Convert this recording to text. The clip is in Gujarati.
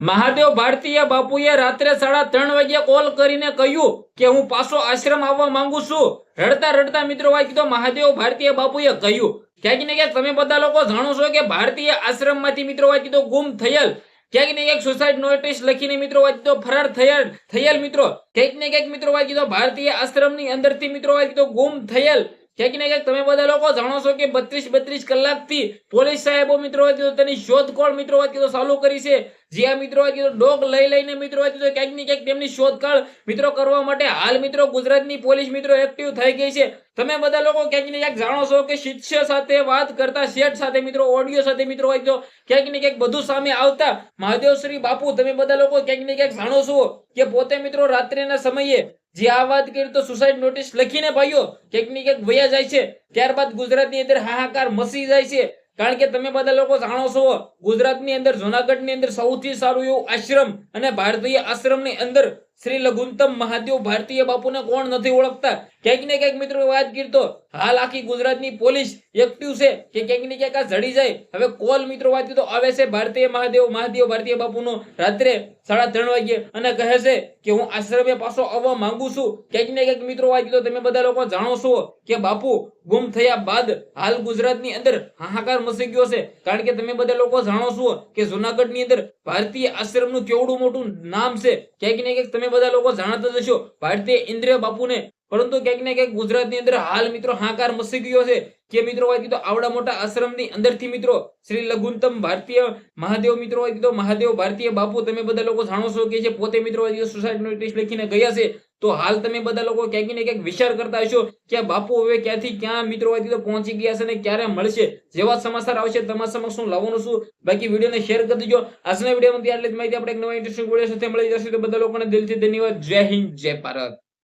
મહાદેવ ભારતીય બાપુએ રાત્રે સાડા ત્રણ વાગ્યા કોલ કરીને કહ્યું કે હું પાછો આશ્રમ આવવા માંગુ છું. રડતા રડતા મિત્રો વાત કીધો મહાદેવ ભારતીય બાપુએ કહ્યું, ક્યાંક ને ક્યાંક તમે બધા લોકો જાણો છો કે ભારતીય આશ્રમમાંથી મિત્રો વાત કીધો ગુમ થયેલ. ક્યાંક ને ક્યાંક સુસાઇડ નોટિસ લખીને મિત્રો વાત કીધો ફરાર થયેલ થયેલ મિત્રો. ક્યાંક ને ક્યાંક મિત્રો વાત કીધો ભારતીય આશ્રમની અંદરથી મિત્રો વાત કીધો ગુમ થયેલ. ક્યાંક ને ક્યાંક તમે બધા લોકો જાણો છો કે બત્રીસ બત્રીસ કલાકથી પોલીસ સાહેબો મિત્રો તેની શોધખોળ મિત્રો ચાલુ કરી છે. જ્યાં મિત્રો ડોગ લઈ લઈને મિત્રો ક્યાંક ને ક્યાંક તેમની શોધખોળ મિત્રો કરવા માટે હાલ મિત્રો ગુજરાતની પોલીસ મિત્રો એક્ટિવ થઈ ગઈ છે. તમે બધા લોકો ક્યાંક ને ક્યાંક જાણો છો કે શિષ્ય સાથે વાત કરતા શેઠ સાથે મિત્રો, ઓડિયો સાથે મિત્રો વાત કીધો, ક્યાંક ને ક્યાંક બધું સામે આવતા મહાદેવ શ્રી બાપુ, તમે બધા લોકો ક્યાંક ને ક્યાંક જાણો છો કે પોતે મિત્રો રાત્રિના સમયે જે આ વાત કરી તો સુસાઇડ નોટિસ લખીને ભાઈઓ ક્યાંક ને ક્યાંક વયા જાય છે, ત્યારબાદ ગુજરાતની અંદર હાહાકાર મસી જાય છે. કારણ કે તમે બધા લોકો જાણો છો, ગુજરાતની અંદર જુનાગઢની અંદર સૌથી સારું એવું આશ્રમ અને ભારતીય આશ્રમની અંદર શ્રી લઘુત્તમ મહાદેવ ભારતીય બાપુને કોણ નથી ઓળખતા? ક્યાંક ને ક્યાંક મિત્રો વાત કરતો હાલ આખી ગુજરાતની પોલીસ એક્ટિવ છે કે ક્યાંક ને ક્યાંક આ જાય. હવે કોલ મિત્રો વાત તો આવે છે ભારતીય મહાદેવ મહાદેવ ભારતીય બાપુનો. રાત્રે સાડા ત્રણ વાગે અને કહે છે કે હું આશ્રમે પાછો આવવા માંગુ છું. ક્યાંક ને ક્યાંક મિત્રો વાત તો તમે બધા લોકો જાણો છો કે બાપુ ગુમ થયા બાદ હાલ ગુજરાતની અંદર હાહાકાર મસી ગયો છે. કારણ કે તમે બધા લોકો જાણો છો કે જુનાગઢની અંદર ભારતીય આશ્રમનું કેવડું મોટું નામ છે. ક્યાંક ને ક્યાંક તમે બધા લોકો જાણતા જ હશો. ભારતીય ઇન્દ્રિય બાપુને. પરંતુ ક્યાંક ને ક્યાંક ગુજરાતની અંદર હાલ મિત્રો હાકાર મસી ગયો છે. કે મિત્રો હોય કીધો આવડા મોટા આશ્રમની અંદરથી મિત્રો, શ્રી લઘુત્તમ ભારતીય મહાદેવ મિત્રો હોય કીધો, મહાદેવ ભારતીય બાપુ, તમે બધા લોકો જાણો છો કે જે પોતે મિત્રો હોય સુસાઇડ નોટિસ લખીને ગયા છે, તો હાલ તમે બધા લોકો ક્યાંક ને ક્યાંક વિચાર કરતા હશો કે બાપુ હવે ક્યાંથી ક્યાં મિત્રો હોય કીધો પહોંચી ગયા છે ને ક્યારે મળશે? જેવા સમાચાર આવશે તમારા સમક્ષ હું લાવવાનું છું. બાકી વિડીયોને શેર કરી દેજો. આજના વિડીયોમાં આટલી જ માહિતી આપણે એક નવા ઇન્ટરેસ્ટિંગ વીડિયો સાથે મળી જશે. તો બધા લોકોને દિલથી ધન્યવાદ. જય હિન્દ, જય ભારત.